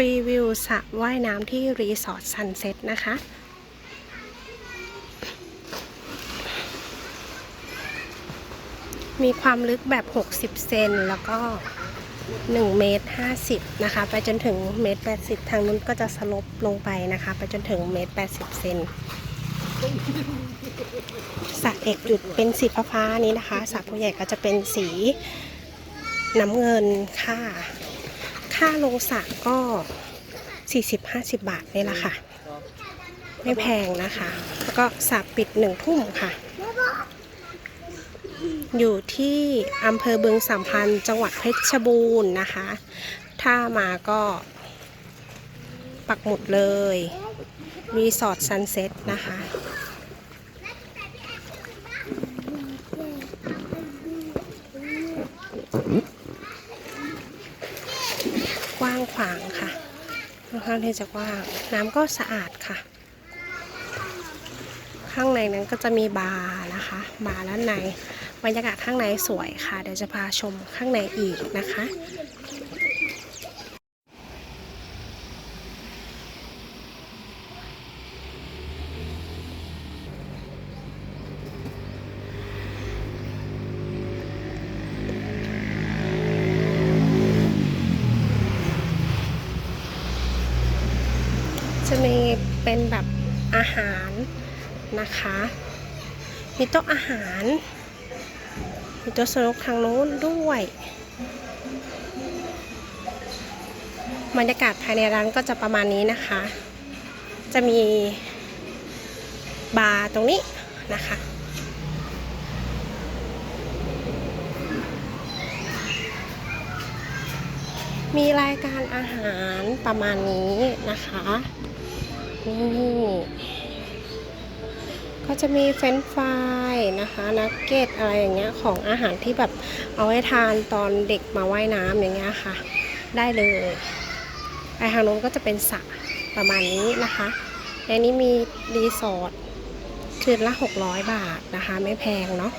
รีวิวสระว่ายน้ำที่รีสอร์ทซันเซ็ตนะคะ มีความลึกแบบ 60 เซนแล้วก็ 1 เมตร 50 นะคะ ไปจนถึงเมตร 80 ทางนู้นก็จะสลบลงไปนะคะ ไปจนถึงเมตร 80 เซนสระเอกจุดเป็นสีฟ้าๆนี้นะคะสระผู้ใหญ่ก็จะเป็นสีน้ำเงินค่ะ ค่าโลสะก็ 40-50 บาทนี่แหละค่ะ ไม่แพงนะคะ แล้วก็สระปิดหนึ่งทุ่มค่ะ อยู่ที่อำเภอเบึงสามพันธ์จังหวัดเพชรบูรณ์นะคะ ถ้ามาก็ปักหมุดเลย รีสอร์ทซันเซ็ตนะคะ กว้างขวางค่ะค่อนข้างที่จะกว้าง น้ำก็สะอาดค่ะ ข้างในนั้นก็จะมีบาร์นะคะ บาร์ด้านในบรรยากาศข้างในสวยค่ะ เดี๋ยวจะพาชมข้างในอีกนะคะ จะมีเป็นแบบอาหารนะคะ มีโต๊ะอาหาร มีโต๊ะสนุกทางโน้นด้วย บรรยากาศภายในร้านก็จะประมาณนี้นะคะ จะมีบาร์ตรงนี้นะคะ มีรายการอาหารประมาณนี้นะคะนี่ก็จะมีเฟรนฟรายนะคะนักเก็ตอะไรอย่างเงี้ยของอาหารที่แบบเอาไว้ทานตอนเด็กมาว่ายน้ำอย่างเงี้ยค่ะ ได้เลยไปทางโน้นก็จะเป็นสระประมาณนี้นะคะในนี้มีรีสอร์ทคืนละ 600 บาทนะคะ ไม่แพงเนาะ